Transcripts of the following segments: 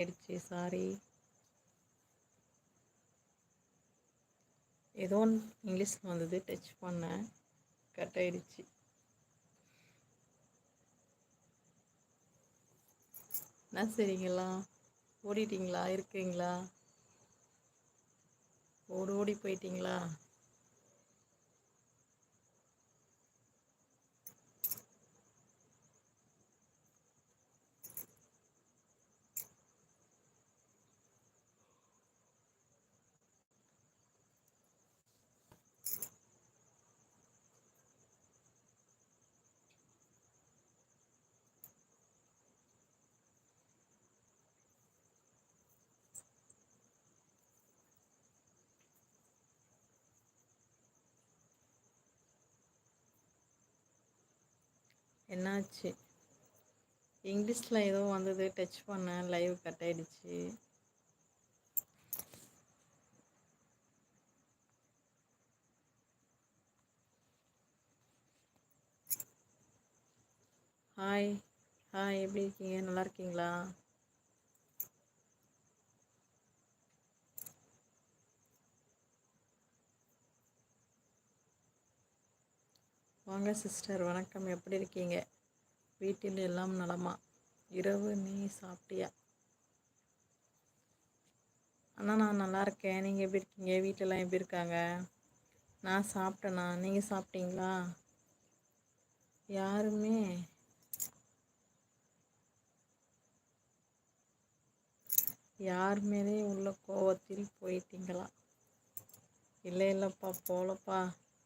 ஆயிடுச்சு சாரி ஏதோ ஒன்று இங்கிலீஷில் வந்தது டச் பண்ணேன் கட் ஆயிடுச்சு. என்ன சரிங்களா ஓடிட்டீங்களா? இருக்கீங்களா? ஓடி ஓடி போயிட்டீங்களா? என்னாச்சு? இங்கிலீஷில் ஏதோ வந்தது டச் பண்ணேன் லைவ் கட் ஆயிடுச்சு. ஹாய் ஹாய் எப்படி இருக்கீங்க? நல்லா இருக்கீங்களா? வாங்க சிஸ்டர் வணக்கம். எப்படி இருக்கீங்க? வீட்டில் எல்லாம் நலமா? இரவு நீ சாப்பிட்டியா? அண்ணா நான் நல்லா இருக்கேன். நீங்கள் எப்படி இருக்கீங்க? வீட்டிலலாம் எப்படி இருக்காங்க? நான் சாப்பிட்டேண்ணா. நீங்கள் சாப்பிட்டீங்களா? யாருமே யார் மேலே உள்ள கோவத்தில் போயிட்டீங்களா? இல்லை இல்லைப்பா போகலப்பா.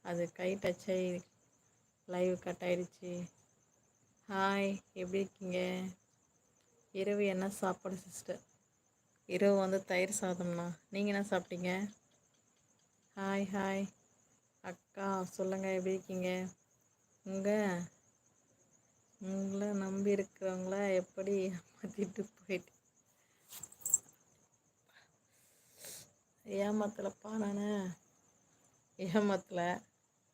அது கை டச் ஆகி லைவ் கட் ஆயிடுச்சு. ஹாய் எப்படி இருக்கீங்க? இரவு என்ன சாப்பாடு சிஸ்டர் இரவு வந்து தயிர் சாதம்ண்ணா. நீங்கள் என்ன சாப்பிட்டீங்க? ஹாய் ஹாய் அக்கா சொல்லுங்கள் எப்படி இருக்கீங்க? உங்கள் உங்களை நம்பி இருக்கிறவங்கள எப்படி ஏமாற்றிட்டு போயிட்டு ஏமாத்தலப்பா நான். ஏமாத்தலை.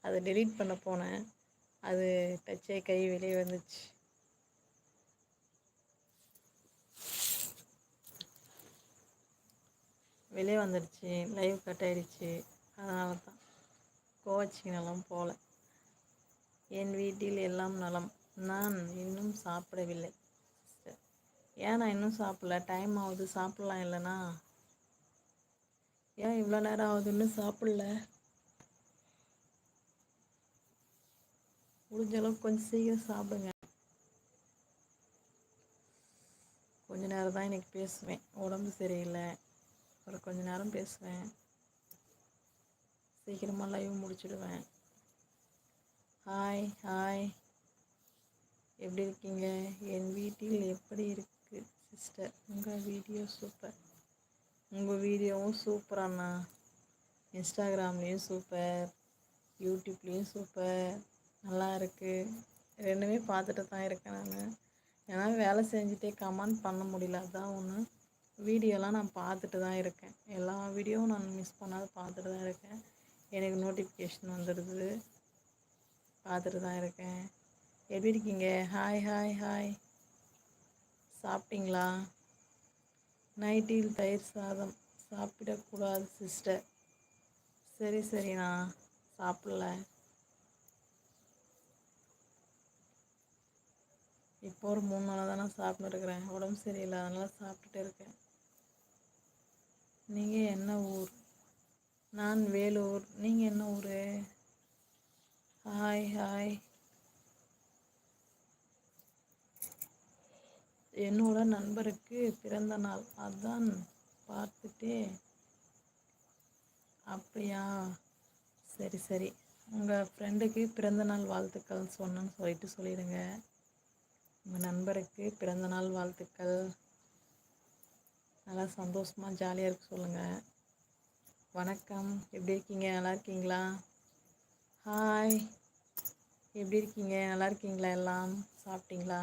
அதை டெலீட் பண்ண போனேன். அது டச்சே கை வெளியே வந்துச்சு. வெளியே வந்துடுச்சு. லைவ் கட் ஆயிடுச்சு. அதனால தான். கோவச்சிங்கெல்லாம் போகல என் வீட்டில் எல்லாம் நலம். நான் இன்னும் சாப்பிடவில்லை ஏன் நான் இன்னும் சாப்பிடல? டைம் ஆகுது. சாப்பிட்லாம் இல்லைனா ஏன் இவ்வளோ நேரம் ஆகுதுன்னு சாப்பிடல? முடிஞ்ச அளவுக்கு கொஞ்சம் சீக்கிரம் சாப்பிடுங்க. கொஞ்ச நேரம் தான் இன்றைக்கி பேசுவேன். உடம்பு சரியில்லை. அப்புறம் கொஞ்ச நேரம் பேசுவேன். சீக்கிரமாக லைவ் முடிச்சிடுவேன். ஹாய் ஹாய் எப்படி இருக்கீங்க? என் வீட்டில் எப்படி இருக்குது சிஸ்டர் உங்கள் வீடியோ சூப்பர் உங்கள் வீடியோவும் சூப்பராண்ணா இன்ஸ்டாகிராம்லேயும் சூப்பர் யூடியூப்லேயும் சூப்பர் நல்லா இருக்குது ரெண்டுமே பார்த்துட்டு தான் இருக்கேன் நான். ஏன்னா வேலை செஞ்சுட்டே கமெண்ட் பண்ண முடியல. அதுதான் ஒன்று வீடியோலாம் நான் பார்த்துட்டு தான் இருக்கேன். எல்லா வீடியோவும் நான் மிஸ் பண்ணாத பார்த்துட்டு தான் இருக்கேன். எனக்கு நோட்டிஃபிகேஷன் வந்துடுது பார்த்துட்டு தான் இருக்கேன். எப்படி இருக்கீங்க? ஹாய் ஹாய் ஹாய் சாப்பிட்டீங்களா? நைட்டில் தயிர் சாதம் சாப்பிடக்கூடாது சிஸ்டர் சரி சரிண்ணா சாப்பிடல. இப்போ ஒரு மூணு நாளாக தான் நான் சாப்பிட்டு இருக்கிறேன் உடம்பு சரியில்லை அதனால் சாப்பிட்டுட்டு இருக்கேன். நீங்கள் என்ன ஊர்? நான் வேலூர். நீங்கள் என்ன ஊர்? ஹாய் ஹாய் என்னோட நண்பருக்கு பிறந்த நாள். அதான் பார்த்துட்டு. அப்படியா? சரி சரி. உங்கள் ஃப்ரெண்டுக்கு பிறந்த நாள் வாழ்த்துக்கள் சொன்னேன்னு சொல்லிட்டு சொல்லிடுங்க. உங்கள் நண்பருக்கு பிறந்தநாள் வாழ்த்துக்கள். நல்லா சந்தோஷமாக ஜாலியாக இருக்க சொல்லுங்கள் வணக்கம். எப்படி இருக்கீங்க? நல்லா இருக்கீங்களா? ஹாய் எப்படி இருக்கீங்க? நல்லா இருக்கீங்களா எல்லாம்? சாப்பிட்டீங்களா?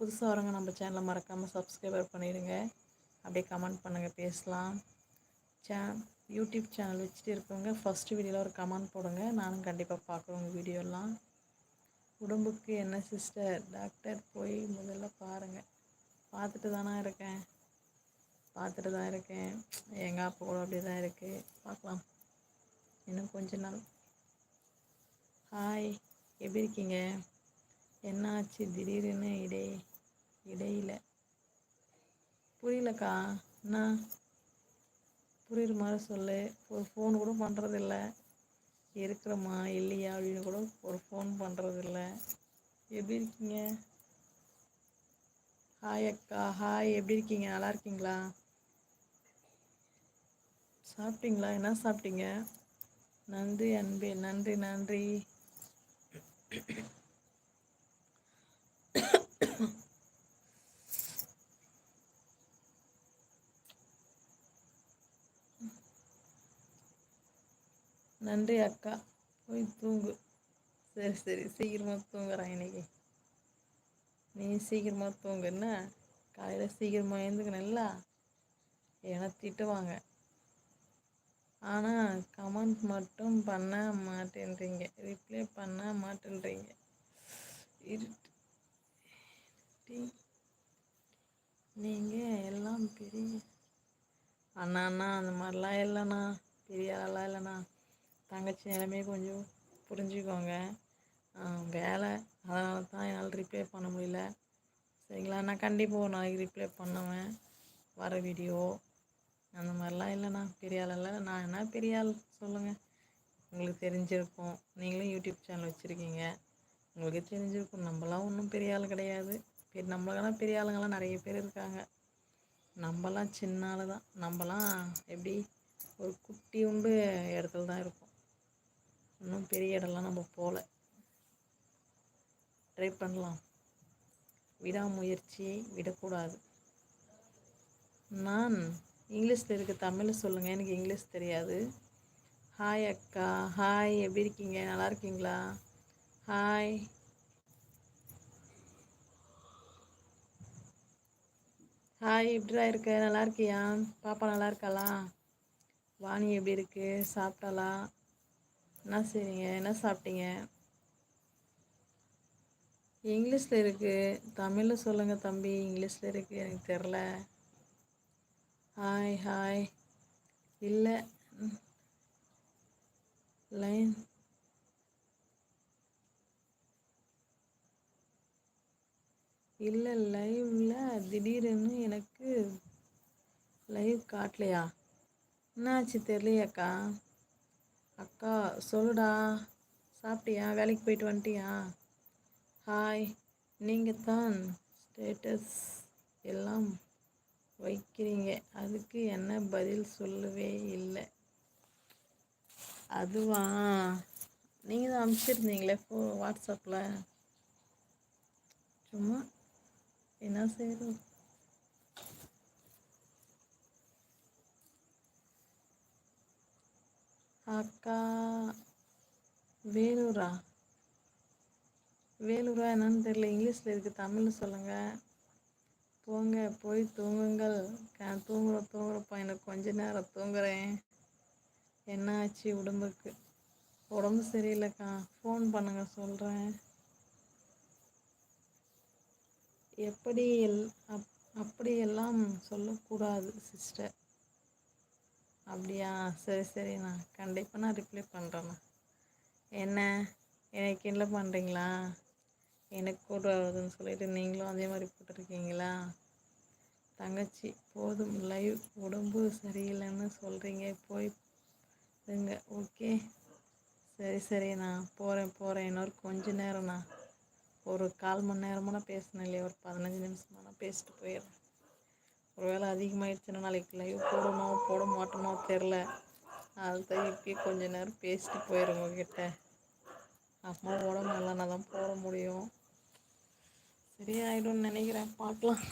புதுசாக வரவங்க நம்ம சேனலை மறக்காமல் சப்ஸ்கிரைபர் பண்ணிடுங்க. அப்படியே கமெண்ட் பண்ணுங்கள் பேசலாம். சே யூடியூப் சேனல் வச்சுட்டு இருக்கவங்க ஃபஸ்ட்டு வீடியோவில் ஒரு கமெண்ட் போடுங்க. நானும் கண்டிப்பாக பார்க்குறேன் உங்கள் வீடியோலாம் உடம்புக்கு என்ன சிஸ்டர் டாக்டர் போய் முதல்ல பாருங்கள் பார்த்துட்டு தானே இருக்கேன். பார்த்துட்டு தான் இருக்கேன். எங்கள் அப்பா கூட அப்படி தான் இருக்குது பார்க்கலாம். இன்னும் கொஞ்ச நாள். ஹாய் எப்படி இருக்கீங்க? என்ன ஆச்சு திடீர்னு இடை இடையில. புரியலக்கா. என்ன? புரியுற மாதிரி சொல்லு. ஒரு ஃபோன் கூட பண்ணுறதில்ல இருக்கிறோமா இல்லையா அப்படின்னு கூட ஒரு ஃபோன் பண்ணுறதில்ல எப்படி இருக்கீங்க? ஹாய் அக்கா ஹாய் எப்படி இருக்கீங்க? நல்லா இருக்கீங்களா? சாப்பிட்டீங்களா? என்ன சாப்பிட்டீங்க? நன்றி அன்பே. நன்றி நன்றி. நன்றி அக்கா. போய் தூங்கு. சரி சரி. சீக்கிரமாக தூங்குறான் இன்னைக்கு. நீ சீக்கிரமாக தூங்கு என்ன? காலையில் சீக்கிரமாக எழுந்துக்கணும்ல என திட்டுவாங்க ஆனால் கமெண்ட் மட்டும் பண்ண மாட்டேன்றீங்க. ரிப்ளை பண்ண மாட்டேன்றீங்க. நீங்கள் எல்லாம் பெரிய அண்ணா அண்ணா அந்த மாதிரிலாம் இல்லைண்ணா. பெரிய ஆளாக இல்லைண்ணா. தங்கச்சி நிலைமையை கொஞ்சம் புரிஞ்சுக்கோங்க. வேலை. அதனால தான் என்னால் ரிப்ளை பண்ண முடியல. சரிங்களா? நான் கண்டிப்பாக ஒரு நாளைக்கு ரிப்ளை பண்ணுவேன். வர வீடியோ அந்த மாதிரிலாம் இல்லைண்ணா. பெரிய ஆள் இல்லை நான் என்ன பெரிய ஆள் சொல்லுங்கள் உங்களுக்கு தெரிஞ்சிருக்கும். நீங்களும் யூடியூப் சேனல் வச்சுருக்கீங்க. உங்களுக்கு தெரிஞ்சிருக்கும். நம்மளாம் ஒன்றும் பெரிய ஆள் கிடையாது. பெரிய நம்மளுக்கெல்லாம் பெரிய ஆளுங்கெல்லாம் நிறைய பேர் இருக்காங்க. நம்மலாம் சின்ன ஆள் தான் நம்மலாம் எப்படி? ஒரு குட்டி உண்டு இடத்துல தான் இருக்கும். இன்னும் பெரிய இடம்லாம் நம்ம போகல. ட்ரை பண்ணலாம். விடாமுயற்சியை விடக்கூடாது. நான் இங்கிலீஷில் இருக்க தமிழில் சொல்லுங்கள் எனக்கு இங்கிலீஷ் தெரியாது. ஹாய் அக்கா ஹாய் எப்படி இருக்கீங்க? நல்லா இருக்கீங்களா? ஹாய் ஹாய் எப்படிடா இருக்க? நல்லா இருக்கியா? பாப்பா நல்லா இருக்காளா? வாணி எப்படி இருக்கு? சாப்பிட்டாளா? என்ன செய்றீங்க? என்ன சாப்பிட்டீங்க இங்கிலீஷில் இருக்குது தமிழில் சொல்லுங்கள் தம்பி. இங்கிலீஷில் இருக்குது எனக்கு தெரில. ஹாய் ஹாய் இல்லை. லைன். இல்லை லைவில் திடீர்னு எனக்கு லைவ் காட்டலையா என்னாச்சு தெரியலையாக்கா அக்கா சொல்லுடா. சாப்பிட்டியா? வேலைக்கு போயிட்டு வந்துட்டியா? ஹாய் நீங்கள் தான் ஸ்டேட்டஸ் எல்லாம் வைக்கிறீங்க. அதுக்கு என்ன பதில் சொல்லவே இல்லை. அதுவா? நீங்கள் தான் அனுப்பிச்சிருந்தீங்களே ஃபோ வாட்ஸ்அப்பில் சும்மா என்ன செய்யுது அக்கா வேலூரா? வேலூரா என்னன்னு தெரியல. இங்கிலீஷில் இருக்குது தமிழில் சொல்லுங்கள் போங்க போய் தூங்குங்கள். தூங்குற தூங்குறப்பா எனக்கு கொஞ்ச நேரம் தூங்குறேன். என்ன ஆச்சு உடம்புக்கு? உடம்பு சரியில்லைக்கா. ஃபோன் பண்ணுங்க சொல்கிறேன் எப்படி எல் அப் அப்படியெல்லாம் சொல்லக்கூடாது சிஸ்டர் அப்படியா? சரி சரிண்ணா. கண்டிப்பாக நான் ரிப்ளை பண்ணுறேண்ணா என்ன? எனக்கு என்ன பண்ணுறீங்களா எனக்கு கூட வருதுன்னு சொல்லிட்டு நீங்களும் அதே மாதிரி போட்டிருக்கீங்களா? தங்கச்சி போதும். லைவ் உடம்பு சரியில்லைன்னு சொல்கிறீங்க போய் இருங்க. ஓகே சரி சரிண்ணா. போகிறேன் போகிறேன் இன்னொரு கொஞ்ச நேரம்ண்ணா. ஒரு கால் மணி நேரமாக நான் பேசினேன் இல்லையா? ஒரு பதினஞ்சு நிமிஷமாக நான் பேசிட்டு போயிடுறேன். ஒரு வேளை அதிகமாகிடுச்சுன்னா நாளைக்கு லைவ் போடணும் போட மாட்டோமோ தெரில அதுதான் இப்பயே கொஞ்ச நேரம் பேசிட்டு போயிடுங்க உங்ககிட்ட. அம்மா உடம்பு நல்லா தான் போட முடியும். சரியாயிடும்னு நினைக்கிறேன் பார்க்கலாம்.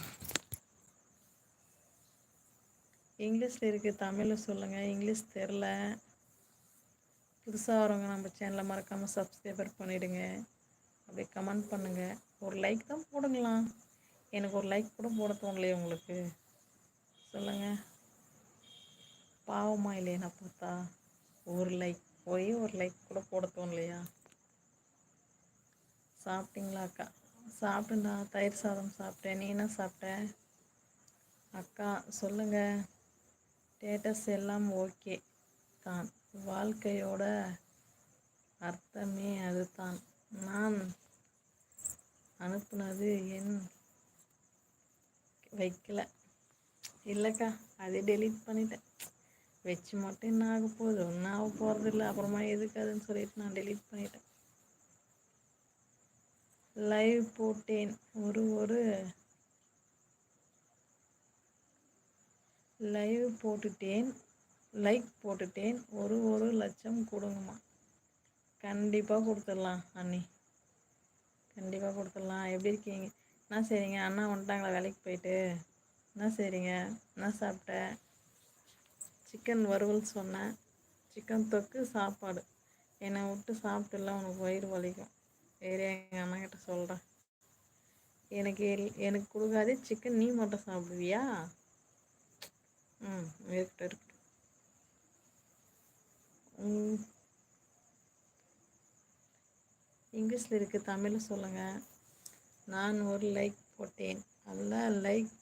இங்கிலீஷில் இருக்குது தமிழில் சொல்லுங்கள் இங்கிலீஷ் தெரில புதுசாக வரவங்க நம்ம சேனலை மறக்காமல் சப்ஸ்கிரைபர் பண்ணிவிடுங்க அப்படியே கமெண்ட் பண்ணுங்கள் ஒரு லைக் தான் போடுங்களாம். எனக்கு ஒரு லைக் கூட போட தோணலையே உங்களுக்கு. சொல்லுங்கள் பாவமாக இல்லையா நான் பார்த்தா? ஒரு லைக் போய் ஒரு லைக் கூட போட தோணலையா? சாப்பிட்டீங்களா அக்கா? சாப்பிட்டேன்டா தயிர் சாதம் சாப்பிட்டேன். நீ என்ன சாப்பிட்ட? அக்கா சொல்லுங்க. ஸ்டேட்டஸ் எல்லாம் ஓகே தான். வாழ்க்கையோட அர்த்தமே அதுதான். நான் அனுப்புனது என் வைக்கல. இல்லைக்கா அதே டெலீட் பண்ணிட்டேன். வச்சு மட்டும் என்ன ஆக போகுது? ஒன்றும் ஆக போகிறது இல்லை அப்புறமா எதுக்காதுன்னு சொல்லிட்டு நான் டெலீட் பண்ணிட்டேன். லைவ் போட்டேன். ஒரு ஒரு. லைவ் போட்டுட்டேன். லைக் போட்டுட்டேன். ஒரு ஒரு லட்சம் கொடுங்கம்மா. கண்டிப்பாக கொடுத்துடலாம் அண்ணி. கண்டிப்பாக கொடுத்துடலாம். எப்படி இருக்கீங்க? என்ன சரிங்க அண்ணா வந்துட்டாங்களா? வேலைக்கு போயிட்டு? என்ன சரிங்க என்ன சாப்பிட்ட சிக்கன் வறுவல் சொன்னேன். சிக்கன் தொக்கு சாப்பாடு. என்னை விட்டு சாப்பிட்டுல உனக்கு வயிறு வலிக்கும். வேறு எங்கள் அண்ணாக்கிட்ட சொல்கிறேன் எனக்கு எனக்கு கொடுக்காதே சிக்கன் நீ மட்டும் சாப்பிடுவியா? ம் இருக்கட்டும் இருக்கட்டும். இங்கிலீஷில் இருக்குது தமிழில் சொல்லுங்கள் நான் ஒரு லைக் போட்டேன். அல்ல லைக்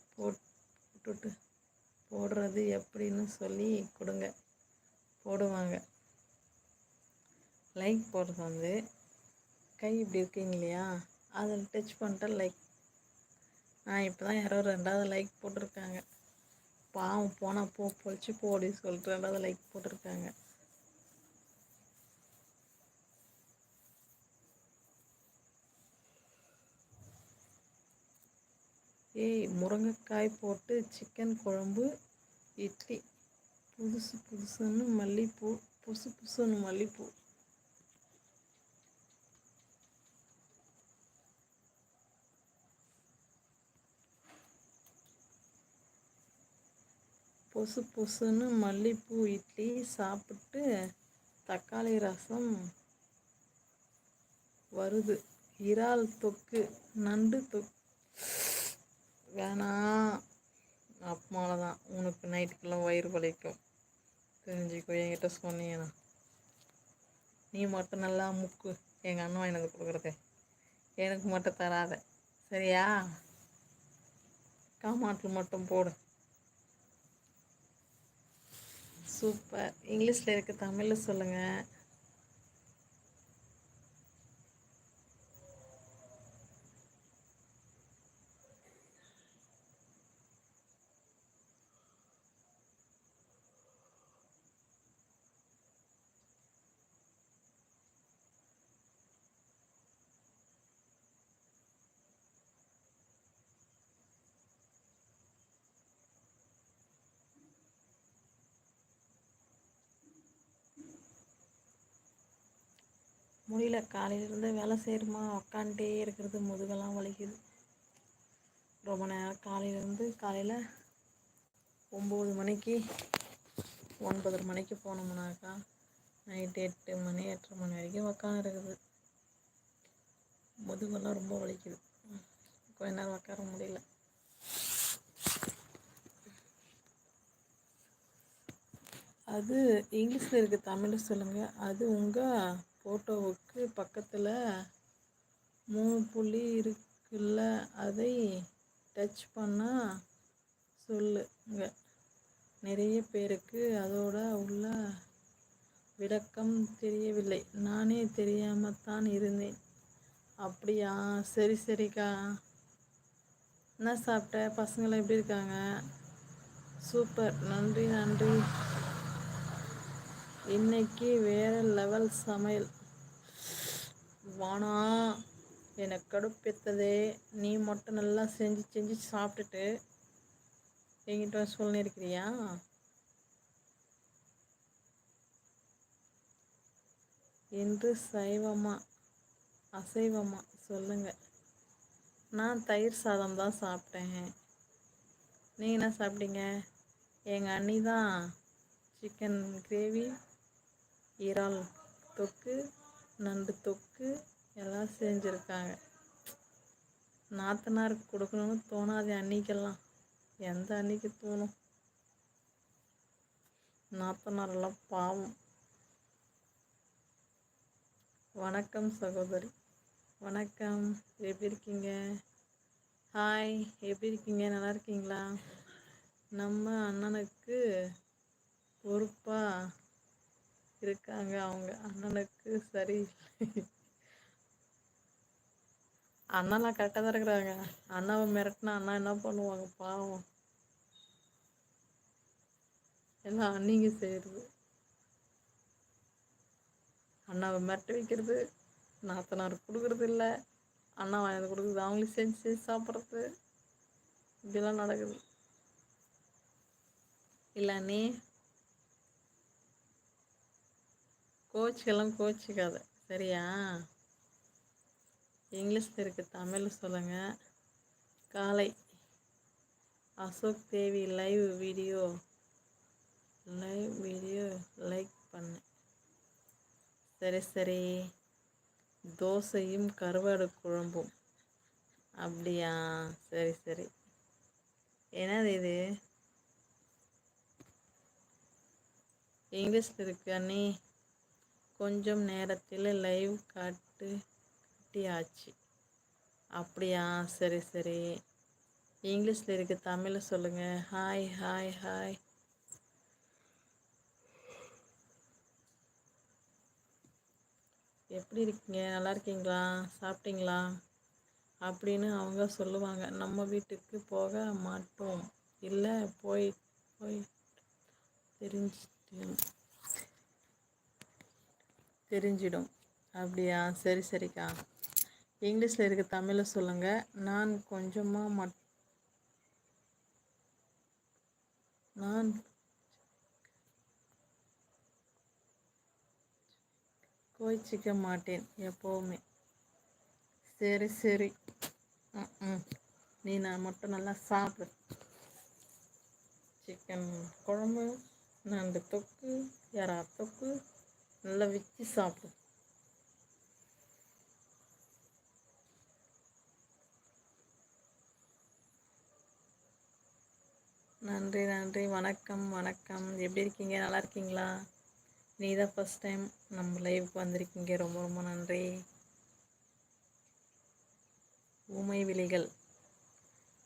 விட்டுட்டு போடுறது எப்படின்னு சொல்லி கொடுங்க. போடுவாங்க. லைக் போடுறது வந்து கை இப்படி இருக்கீங்க இல்லையா? அதில் டச் பண்ணிட்டு லைக் நான் இப்போ தான் யாரோ ரெண்டாவது லைக் போட்டிருக்காங்க. பாவம் போனால் போ பொழிச்சு போடி சொல்லிட்டு ரெண்டாவது லைக் போட்டிருக்காங்க. ஏய் முருங்கைக்காய் போட்டு சிக்கன் குழம்பு இட்லி. புதுசு புதுசுன்னு மல்லிப்பூ புதுசு புதுசுன்னு மல்லிப்பூ. பொசு பொசுன்னு மல்லிப்பூ இட்லி சாப்பிட்டு தக்காளி ரசம் வருது. இறால் தொக்கு நண்டு தொக்கு வேணாம் அப்பமால தான் உனக்கு நைட்டுக்கெல்லாம் வயிறு வலிக்கும். தெரிஞ்சுக்கோ என்கிட்ட சொன்னீங்கன்னா. நீ மட்டும் நல்லா முக்கு. எங்கள் அண்ணன் எனக்கு கொடுக்குறது. எனக்கு மட்டும் தராத. சரியா? காமாட்டில் மட்டும் போடு. சூப்பர் இங்கிலீஷில் இருக்க தமிழில் சொல்லுங்கள் முடியல. காலையிலேருந்து வேலை செய்கிறோமா உக்காண்டே இருக்கிறது முதுகெல்லாம் வலிக்குது. ரொம்ப நேரம் காலையிலேருந்து காலையில் ஒம்பது மணிக்கு ஒன்பதரை மணிக்கு போனோம்னாக்கா நைட்டு எட்டு மணி எட்டரை மணி வரைக்கும் உக்காந்து இருக்குது. முதுகெல்லாம் ரொம்ப வலிக்குது. கொஞ்ச நேரம் உட்கார முடியல. அது இங்கிலீஷில் இருக்குது தமிழில் சொல்லுங்கள் அது உங்கள் ஃபோட்டோவுக்கு பக்கத்தில் மூணு புள்ளி இருக்குல்ல அதை டச் பண்ணால் சொல்லுங்க. நிறைய பேருக்கு அதோட உள்ள விளக்கம் தெரியவில்லை. நானே தெரியாமல் தான் இருந்தேன். அப்படியா? சரி சரிக்கா. என்ன சாப்பிட்ட? பசங்களாம் எப்படி இருக்காங்க? சூப்பர். நன்றி நன்றி. இன்னைக்கு வேற லெவல் சமையல். வானா எனக்கு கடுப்பேத்ததே. நீ மட்டும் நல்லா செஞ்சு செஞ்சு சாப்பிட்டுட்டு எங்கிட்ட சொல்லியிருக்கிறியா? என்று சைவமா? அசைவமா? சொல்லுங்க. நான் தயிர் சாதம் தான் சாப்பிட்டேன். நீ என்ன சாப்பிட்டீங்க? எங்கள் அண்ணி தான் சிக்கன் கிரேவி இறால் தொக்கு நண்டு தொக்கு எல்லாம் செஞ்சுருக்காங்க. நாத்தனாருக்கு கொடுக்கணும்னு தோணாது அன்னைக்கெல்லாம். எந்த அன்னைக்கு தோணும்? நாத்தனாரெல்லாம் பாவம். வணக்கம் சகோதரி. வணக்கம். எப்படி இருக்கீங்க? ஹாய் எப்படி இருக்கீங்க? நல்லா இருக்கீங்களா? நம்ம அண்ணனுக்கு பொறுப்பாக இருக்காங்க அவங்க அண்ணனுக்கு சரி. அண்ணாலாம் கரெக்டாக தான் இருக்கிறாங்க. அண்ணாவை மிரட்டினா அண்ணா என்ன பண்ணுவாங்க பாவம். எல்லாம் அன்னிங்க செய்கிறது அண்ணாவை மிரட்டி வைக்கிறது நாத்தனார் கொடுக்குறது இல்லை. அண்ணா வாங்கி கொடுக்குறது அவங்களுக்கு செஞ்சு செஞ்சு சாப்பிட்றது. இப்படிலாம் நடக்குது. இல்லை நீ கோச்சுக்கெல்லாம் கோச்சிக்காத. சரியா? இங்கிலீஷில் இருக்குது தமிழ் சொல்லுங்கள் காலை. Ashok Devi live video. Live video like பண்ணு. சரி சரி. தோசையும் கருவாடு குழம்பும். அப்படியா? சரி சரி. என்னது இது? இங்கிலீஷில் இருக்கு அண்ணி. கொஞ்சம் நேரத்தில் லைவ் காட்டு காட்டியாச்சு. அப்படியா? சரி சரி. இங்கிலீஷில் இருக்கு தமிழில் சொல்லுங்கள் ஹாய் ஹாய் ஹாய் எப்படி இருக்கீங்க? நல்லா இருக்கீங்களா? சாப்பிட்டீங்களா? அப்படின்னு அவங்க சொல்லுவாங்க. நம்ம வீட்டுக்கு போக மாட்டோம். இல்லை போய் போய் தெரிஞ்சு தெரிஞ்சிடும். அப்படியா? சரி சரிக்கா. இங்கிலீஷில் இருக்க தமிழை சொல்லுங்கள் நான் கொஞ்சமாக மட் நான் கோச்சிக்க மாட்டேன் எப்போவுமே. சரி சரி. ம் நீ நான் மட்டும் நல்லா சாப்பிடு. சிக்கன் குழம்பு நண்டு தொக்கு எறா தொக்கு நல்லா வச்சு சாப்பிடும். நன்றி நன்றி. வணக்கம் வணக்கம். எப்படி இருக்கீங்க? நல்லா இருக்கீங்களா? நீ தான் ஃபஸ்ட் டைம் நம்ம லைவுக்கு வந்திருக்கீங்க. ரொம்ப ரொம்ப நன்றி. ஊமை விழிகள்.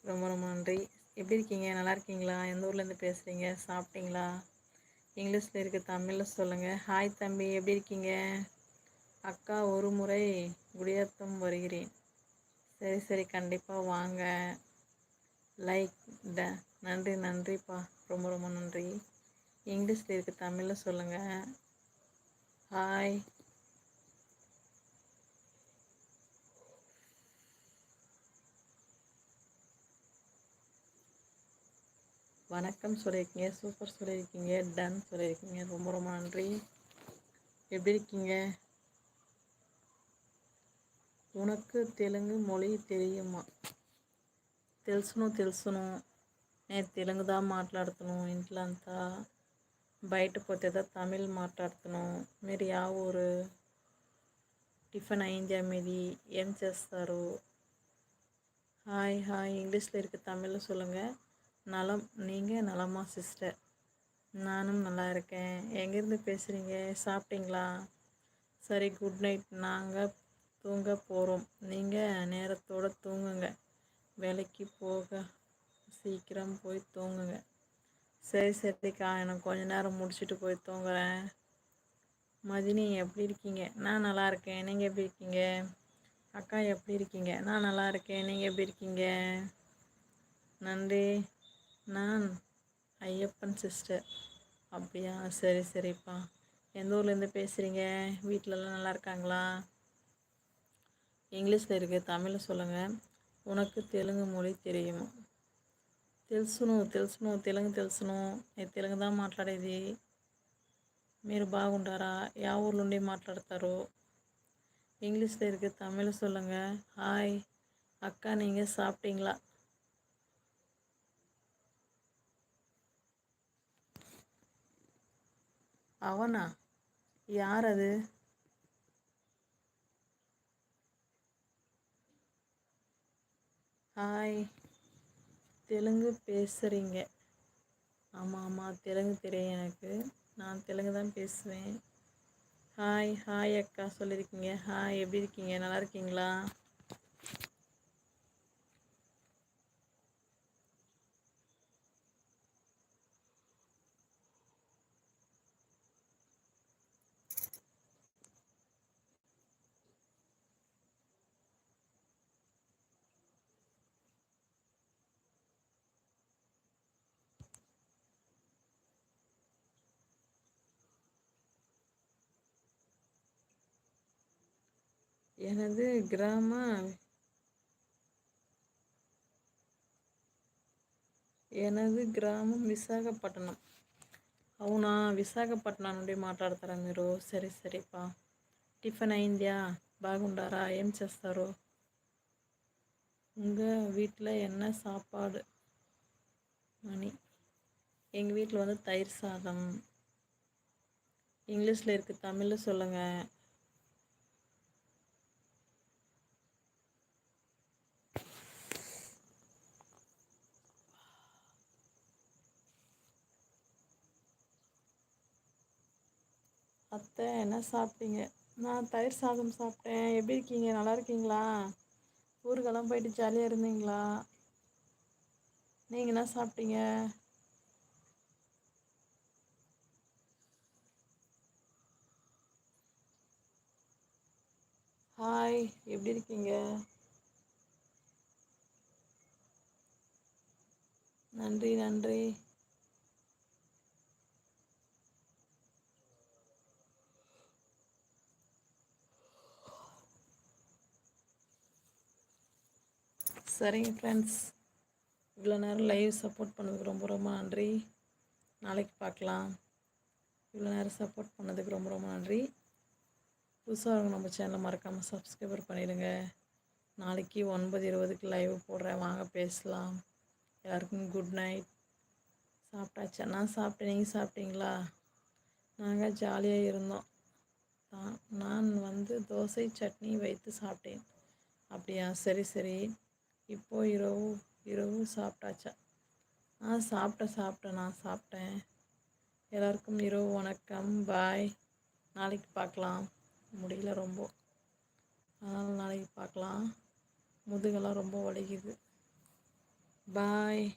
ரொம்ப ரொம்ப நன்றி. எப்படி இருக்கீங்க? நல்லா இருக்கீங்களா? எந்த ஊர்லேருந்து பேசுகிறீங்க சாப்பிட்டீங்களா? இங்கிலீஷில் இருக்க தமிழில் சொல்லுங்கள் ஹாய் தம்பி எப்படி இருக்கீங்க? அக்கா ஒரு முறை குடியாத்தம் வருகிறேன். சரி சரி கண்டிப்பாக வாங்க. லைக் ட நன்றி நன்றிப்பா. ரொம்ப ரொம்ப நன்றி. இங்கிலீஷில் இருக்க தமிழில் சொல்லுங்கள் ஹாய் வணக்கம் சொல்லியிருக்கீங்க சூப்பர் சொல்லியிருக்கீங்க டன் சொல்லியிருக்கீங்க. ரொம்ப ரொம்ப நன்றி. எப்படி இருக்கீங்க? உனக்கு தெலுங்கு மொழி தெரியுமா? తెలుసును తెలుసును నేను తెలుగుదా మాట్లాడుతాను ఇంట్లో అంతా బయట పోతేదా తమిళ్ మాట్లాడుతాను మీరు యా ఊరు టిఫిన్ అయిందా మీది ఏం చేస్తారు ஹாய் ஹாய். இங்கிலீஷில் இருக்க தமிழில் சொல்லுங்கள் நலம் நீங்கள் நலமா சிஸ்டர் நானும் நல்லா இருக்கேன். எங்கேருந்து பேசுகிறீங்க சாப்பிட்டீங்களா? சரி குட் நைட் நாங்கள் தூங்க போகிறோம் நீங்கள் நேரத்தோடு தூங்குங்க. வேலைக்கு போக சீக்கிரம் போய் தூங்குங்க. சரி சரிக்கா. எனக்கு கொஞ்ச நேரம் முடிச்சுட்டு போய் தூங்குறேன். மதினி எப்படி இருக்கீங்க? நான் நல்லா இருக்கேன். நீங்கள் எப்படி இருக்கீங்க? அக்கா எப்படி இருக்கீங்க? நான் நல்லா இருக்கேன். நீங்கள் எப்படி இருக்கீங்க? நன்றி. நான் ஐயப்பன் சிஸ்டர் அப்படியா? சரி சரிப்பா. எந்த ஊர்லேருந்து பேசுகிறீங்க வீட்டிலலாம் நல்லா இருக்காங்களா? இங்கிலீஷில் இருக்குது தமிழில் சொல்லுங்கள் உனக்கு தெலுங்கு மொழி தெரியுமா? తెలుసును తెలుసును తెలుగు తెలుసును నేను తెలుగుదా మాట్లాడేది మీరు బాగుంటారా యా ఊర్ల నుండి మాట్లాడతారు இங்கிலீஷில் இருக்க தமிழை சொல்லுங்கள் ஹாய் அக்கா நீங்கள் சாப்பிட்டீங்களா? அவனா? யார் அது ஹாய். தெலுங்கு பேசுகிறீங்க ஆமாம் ஆமாம் தெலுங்கு தெரியும் எனக்கு. நான் தெலுங்கு தான் பேசுவேன். ஹாய் ஹாய் அக்கா. சொல்லியிருக்கீங்க ஹாய். எப்படி இருக்கீங்க? நல்லா இருக்கீங்களா? எனது கிராம எனது గ్రామం విశాఖపట్నం అవునా విశాఖపట్నం నుండి మాట్లాడతారా మీరు సరే సరేపా టిఫిన్ అయిందా బాగుండారా ఏం చేస్తారు உங்கள் வீட்டில் என்ன சாப்பாடு மணி எங்கள் வீட்டில் வந்து தயிர் சாதம் இங்கிலீஷில் இருக்குது தமிழில் சொல்லுங்கள் அத்தை என்ன சாப்பிட்டீங்க? நான் தயிர் சாதம் சாப்பிட்டேன். எப்படி இருக்கீங்க? நல்லா இருக்கீங்களா? ஊருக்கெல்லாம் போயிட்டு ஜாலியாக இருந்தீங்களா? நீங்கள் என்ன சாப்பிட்டீங்க? ஹாய் எப்படி இருக்கீங்க? நன்றி நன்றி. சரிங்க ஃப்ரெண்ட்ஸ் இவ்வளோ நேரம் லைவ் சப்போர்ட் பண்ணதுக்கு ரொம்ப ரொம்ப நன்றி. நாளைக்கு பார்க்கலாம். இவ்வளோ நேரம் சப்போர்ட் பண்ணதுக்கு ரொம்ப ரொம்ப நன்றி. புதுசாக நம்ம சேனலை மறக்காமல் சப்ஸ்கிரைபர் பண்ணிடுங்க. நாளைக்கு ஒன்பது இருபதுக்கு லைவ் போடுறேன். வாங்க பேசலாம். எல்லாருக்கும் குட் நைட் சாப்பிட்டாச்சா? நான் சாப்பிட்டேன். நீங்கள் சாப்பிட்டீங்களா? நாங்கள் ஜாலியாக இருந்தோம். நான் வந்து தோசை சட்னி வைத்து சாப்பிட்டேன். அப்படியா? சரி சரி. இப்போ இரவு இரவு சாப்பிட்டாச்சா? ஆ சாப்பிட்டேன் சாப்பிட்டேன் நான் சாப்பிட்டேன். எல்லாருக்கும் இரவு வணக்கம் பாய் நாளைக்கு பார்க்கலாம். முடியல ரொம்ப. அதனால் நாளைக்கு பார்க்கலாம். முதுகெல்லாம் ரொம்ப வலிக்குது. பாய்